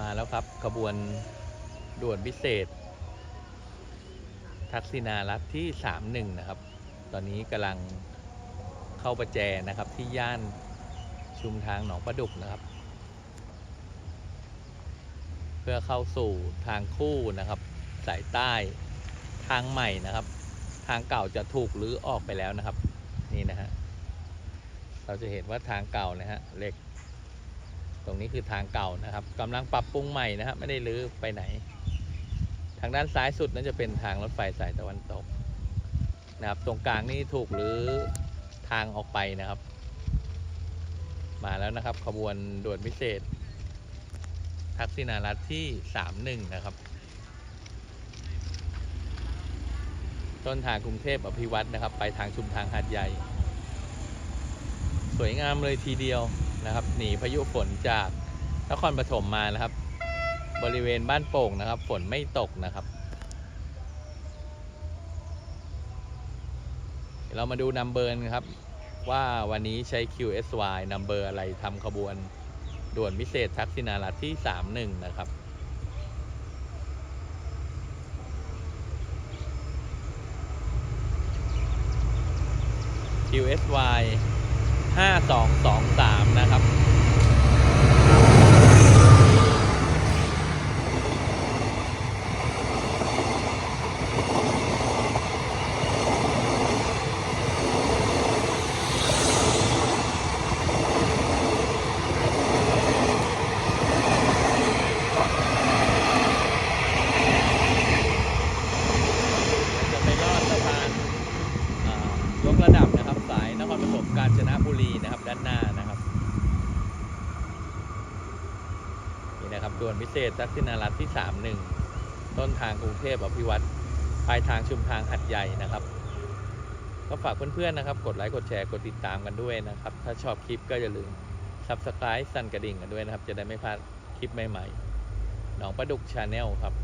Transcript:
มาแล้วครับขบวนด่วนพิเศษ ทักษิณารัฐที่ 31 นะครับ ตอนนี้กำลังเข้าประแจนะครับที่ย่านชุมทางหนองประดุกนะครับ เพื่อเข้าสู่ทางคู่นะครับ สายใต้ทางใหม่นะครับ ทางเก่าจะถูกรื้อออกไปแล้วนะครับ นี่นะฮะเราจะเห็นว่าทางเก่านะฮะเหล็ก ตรงนี้คือทางเก่านะครับกำลังปรับปรุงใหม่นะครับไม่ได้รื้อไปไหน ทางด้านซ้ายสุดนั่นจะเป็นทางรถไฟสายตะวันตกนะครับ ตรงกลางนี่ถูกหรือทางออกไปนะครับ มาแล้วนะครับ ขบวนด่วนพิเศษ ทักษิณารัฐที่ 31 นะครับ ต้นทางกรุงเทพอภิวัตนะครับ ไปทางชุมทางหาดใหญ่ สวยงามเลยทีเดียว นะครับ หนีพายุฝนจากนครปฐมมานะครับ บริเวณบ้านโป่งนะครับ ฝนไม่ตกนะครับ เรามาดูนัมเบอร์ครับ ว่าวันนี้ใช้ QSY นัมเบอร์อะไรทำขบวนด่วนพิเศษทักษิณารัฐที่ 31 นะครับ QSY 5223นะครับจะไปลอดสะพานอ่า ยกระดับนะครับ สายนครปฐมกาญจนบุรีนะครับ ด้านหน้านะครับนี่นะครับด่วนพิเศษทักษิณารัฐที่ 31 ต้นทางกรุงเทพอภิวัตรปลายทางชุมทางหัดใหญ่นะครับก็ฝากเพื่อนๆนะครับ กดไลค์กดแชร์กดติดตามกันด้วยนะครับ ถ้าชอบคลิปก็อย่าลืม Subscribe สั่นกระดิ่งกันด้วยนะครับ จะได้ไม่พลาดคลิปใหม่ๆหนองประดุกชาแนลครับ